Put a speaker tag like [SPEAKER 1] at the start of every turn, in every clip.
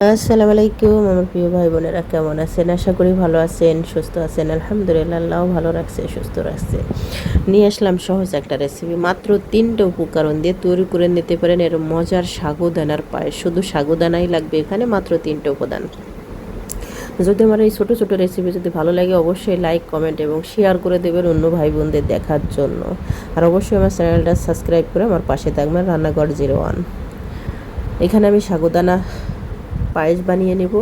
[SPEAKER 1] আসসালামু আলাইকুম, আমার প্রিয় ভাই বোনেরা কেমন আছেন? আশা করি ভালো আছেন, সুস্থ আছেন, আলহামদুলিল্লাহ, আল্লাহ ভালো রাখছে, সুস্থ রাখছে। নিয়ে আসলাম সহজ একটা রেসিপি মাত্র তিনটে উপকরণ দিয়ে তৈরি করে নিতে পারেন। এর মজার সাগুদানার পায়ে, শুধু সাগুদানাই লাগবে এখানে, মাত্র তিনটে উপাদান। যদি আমার এই ছোটো ছোটো রেসিপি যদি ভালো লাগে, অবশ্যই লাইক কমেন্ট এবং শেয়ার করে দেবেন অন্য ভাই বোনদের দেখার জন্য। আর অবশ্যই আমার চ্যানেলটা সাবস্ক্রাইব করে আমার পাশে থাকবেন, রান্নাঘর জিরো ওয়ান এখানে আমি সাগুদানা পায়েস বানিয়ে নেব।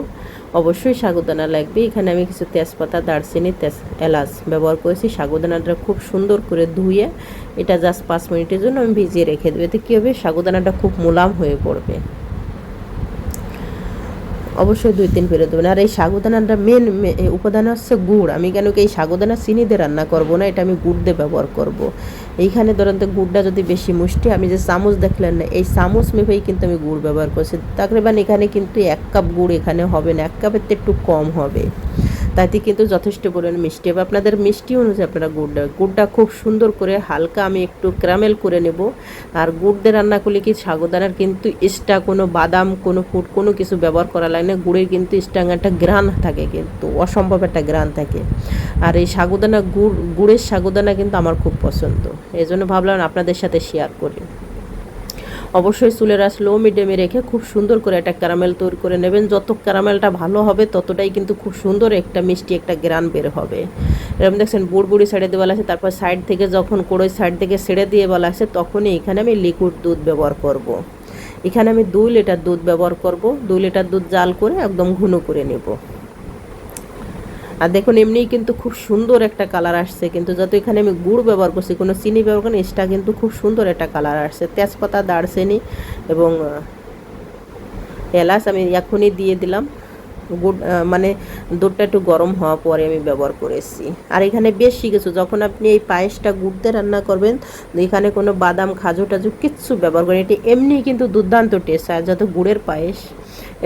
[SPEAKER 1] অবশ্যই সাগুদানা লাগবে। এখানে আমি কিছু তেজপাতা, দারচিনি, তেজ, এলাচ ব্যবহার করেছি। সাগুদানাটা খুব সুন্দর করে ধুয়ে এটা জাস্ট পাঁচ মিনিটের জন্য আমি ভিজিয়ে রেখে দেবো। এতে কী হবে? সাগুদানাটা খুব মোলাম হয়ে পড়বে। অবশ্যই দুই তিন ফেরত দেবেন। আর এই সাগুদানাটা মেন উপাদান হচ্ছে গুড়। আমি কেন কি এই সাগুদানা চিনি দিয়ে রান্না করব না? এটা আমি গুড় দিয়ে ব্যবহার করব। এইখানে ধরেন তো গুড়টা যদি বেশি মুষ্টি, আমি যে চামচ দেখলেন না, এই চামচ মেপেই কিন্তু আমি গুড় ব্যবহার করছি। তাকরিবান এখানে কিন্তু এক কাপ গুড় এখানে হবে না, এক কাপের তো একটু কম হবে। তাতে কিন্তু যথেষ্ট পরিমাণে মিষ্টি হবে। আপনাদের মিষ্টি অনুযায়ী আপনারা গুড় দেবেন। গুড়টা খুব সুন্দর করে হালকা আমি একটু ক্রামেল করে নেব। আর গুড় দিয়ে রান্না করলে কি সাগুদানার কিন্তু এক্সট্রা কোনো বাদাম, কোনো ফুড কোনো কিছু ব্যবহার করা লাগে না। গুড়ের কিন্তু এক্সট্রা একটা গ্রান থাকে কিন্তু, অসম্ভব একটা গ্রান থাকে। আর এই সাগুদানা গুড়, গুড়ের সাগুদানা কিন্তু আমার খুব পছন্দ। এই জন্য ভাবলাম আপনাদের সাথে শেয়ার করি। অবশ্যই চুলের আস লো মিডিয়ামে রেখে খুব সুন্দর করে একটা ক্যারামেল তৈরি করে নেবেন। যত ক্যারামেলটা ভালো হবে, ততটাই কিন্তু খুব সুন্দর একটা মিষ্টি একটা গ্রান বের হবে। এরকম দেখছেন বুড় বুড়ি ছেড়ে দিয়ে বলা আছে, তারপর সাইড থেকে যখন কোড়োই সাইড থেকে ছেড়ে দিয়ে বলা আছে, তখনই এখানে আমি লিকুইড দুধ ব্যবহার করব। এখানে আমি দুই লিটার দুধ ব্যবহার করব। দুই লিটার দুধ জাল করে একদম ঘন করে নেব। আর দেখুন, এমনিই কিন্তু খুব সুন্দর একটা কালার আসছে। কিন্তু যত এখানে আমি গুড় ব্যবহার করছি, কোনো চিনি ব্যবহার করি এক্সট্রা কিন্তু খুব সুন্দর একটা কালার আসছে। তেজপাতা, দারচিনি এবং এলাচ আমি এখনই দিয়ে দিলাম। মানে দুধটা একটু গরম হওয়া পরে আমি ব্যবহার করেছি আর এখানে বেশি কিছু যখন আপনি এই পায়েসটা গুড় দিয়ে রান্না করবেন, এখানে কোনো বাদাম, খাজু টাজু কিচ্ছু ব্যবহার করেন, এটি এমনি কিন্তু দুর্দান্ত টেস্ট আর যত গুড়ের পায়েস,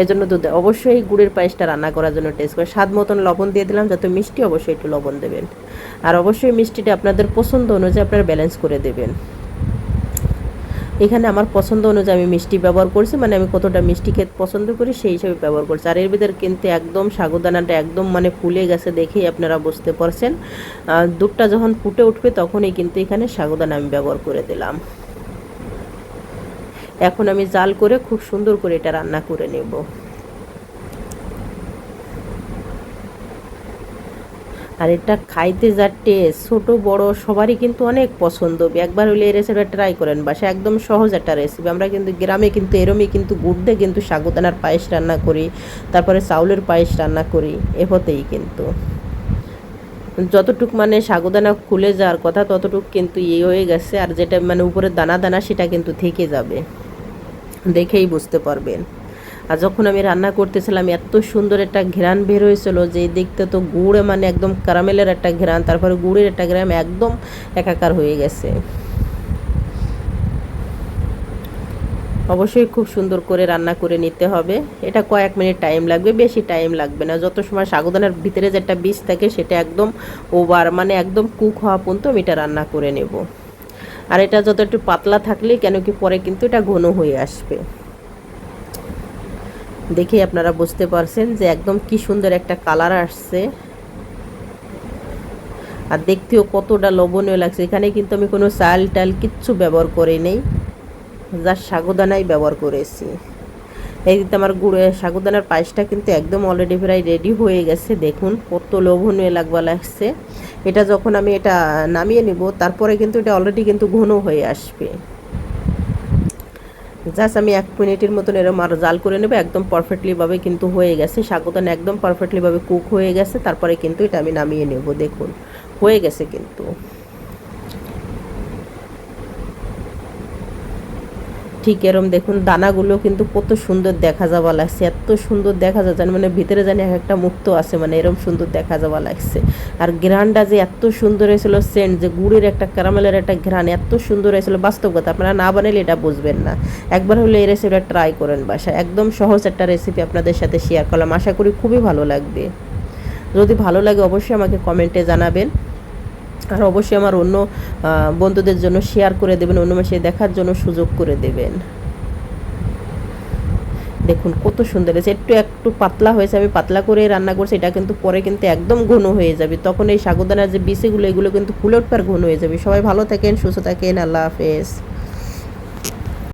[SPEAKER 1] এজন্য দুধ অবশ্যই গুড়ের পায়েসটা রান্না করার জন্য টেস্ট করে। স্বাদ মতন লবণ দিয়ে দিলাম, যত মিষ্টি অবশ্যই একটু লবণ দেবেন। আর অবশ্যই মিষ্টিটা আপনাদের পছন্দ অনুযায়ী আপনারা ব্যালেন্স করে দেবেন। এখানে আমার পছন্দ অনুযায়ী আমি মিষ্টি ব্যবহার করছি মানে আমি কতটা মিষ্টি খেতে পছন্দ করি সেই হিসাবে ব্যবহার করছি। আর এর ভিতরে কিন্তু একদম সাগুদানাটা একদম মানে ফুলে গেছে দেখেই আপনারা বুঝতে পারছেন। দুধটা যখন ফুটে উঠবে তখনই কিন্তু এখানে সাগুদানা আমি ব্যবহার করে দিলাম। এখন আমি জাল করে খুব সুন্দর করে এটা রান্না করে নেব। আর এটা খাইতে যা টেস্ট ছোটো, বড় সবারই কিন্তু অনেক পছন্দ একবার হলে এই রেসিপিটা ট্রাই করেন বাসা একদম সহজ একটা রেসিপি আমরা কিন্তু গ্রামে কিন্তু এরমই কিন্তু গুড় দিয়ে কিন্তু সাগুদানার পায়েস রান্না করি, তারপরে চাউলের পায়েস রান্না করি, এহতেই কিন্তু। যতটুক মানে সাগুদানা খুলে যাওয়ার কথা, ততটুক কিন্তু ইয়ে হয়ে গেছে, আর যেটা মানে উপরে দানা দানা, সেটা কিন্তু থেকে যাবে। দেখেই বুঝতে পারবেন। আর যখন আমি রান্না করতেছিলাম, এত সুন্দর একটা ঘ্রাণ বের হয়েছিল যে দেখতে তো গুড়ে মানে একদম কারামেলের একটা ঘ্রাণ, তারপরে গুড়ের একটা গ্রাম একদম একাকার হয়ে গেছে। অবশ্যই খুব সুন্দর করে রান্না করে নিতে হবে। এটা কয়েক মিনিট টাইম লাগবে, বেশি টাইম লাগবে না। যত সময় সাগুদানার ভিতরে যে একটা বীজ থাকে, সেটা একদম ওভার মানে একদম কুক হওয়া পর্যন্ত আমি এটা রান্না করে নেব। আর এটা যত একটু পাতলা থাকলে কেন কি পরে কিন্তু এটা ঘন হয়ে আসবে। দেখে আপনারা বুঝতে পারছেন যে একদম কি সুন্দর একটা কালার আসছে। আর দেখতেও কতটা লবণীয় লাগছে। এখানে কিন্তু আমি কোনো চাল টাল কিচ্ছু ব্যবহার করে নেই যার সাগুদানাই ব্যবহার করেছি। এই দিতে আমার গুড়ে সাগুদানার পায়েসটা কিন্তু একদম অলরেডি প্রায় রেডি হয়ে গেছে। দেখুন কত লোভনীয় লাগবা লাগছে। এটা যখন আমি এটা নামিয়ে নিব, তারপরে কিন্তু এটা অলরেডি কিন্তু ঘন হয়ে আসবে। জাস্ট আমি এক মিনিটের মতন এরম আর জাল করে নেব, একদম পারফেক্টলিভাবে কিন্তু হয়ে গেছে। স্বাগতন একদম পারফেক্টলিভাবে কুক হয়ে গেছে। তারপরে কিন্তু এটা আমি নামিয়ে নেব, দেখুন, হয়ে গেছে কিন্তু। ঠিক এরম দেখুন, দানাগুলো কিন্তু কত সুন্দর দেখা যাওয়া লাগছে, এত সুন্দর দেখা যায় মানে ভিতরে জানি এক একটা মুক্ত আছে মানে এরম সুন্দর দেখা যাওয়া লাগছে। আর ঘ্রানটা যে এত সুন্দর হয়েছিল, সেন্ট যে গুড়ের একটা ক্যারামেলের একটা ঘ্রান এত সুন্দর হয়েছিল, বাস্তব কথা, আপনারা না বানালে এটা বুঝবেন না। একবার হলে এই রেসিপিটা ট্রাই করেন বাসায়, একদম সহজ একটা রেসিপি আপনাদের সাথে শেয়ার করলাম, আশা করি খুবই ভালো লাগবে। যদি ভালো লাগে অবশ্যই আমাকে কমেন্টে জানাবেন। আর অবশ্যই আমার অন্য বন্ধুদের জন্য শেয়ার করে দেবেন, অন্য মাসে দেখার জন্য সুযোগ করে দেবেন। দেখুন কত সুন্দর হয়েছে, একটু একটু পাতলা হয়েছে, আমি পাতলা করে রান্না করছি, এটা কিন্তু পরে কিন্তু একদম ঘন হয়ে যাবে। তখন এই সাগুদানার যে বিচিগুলো, এগুলো কিন্তু ফুলে উঠবার ঘন হয়ে যাবে। সবাই ভালো থাকেন, সুস্থ থাকেন, আল্লাহ হাফেজ।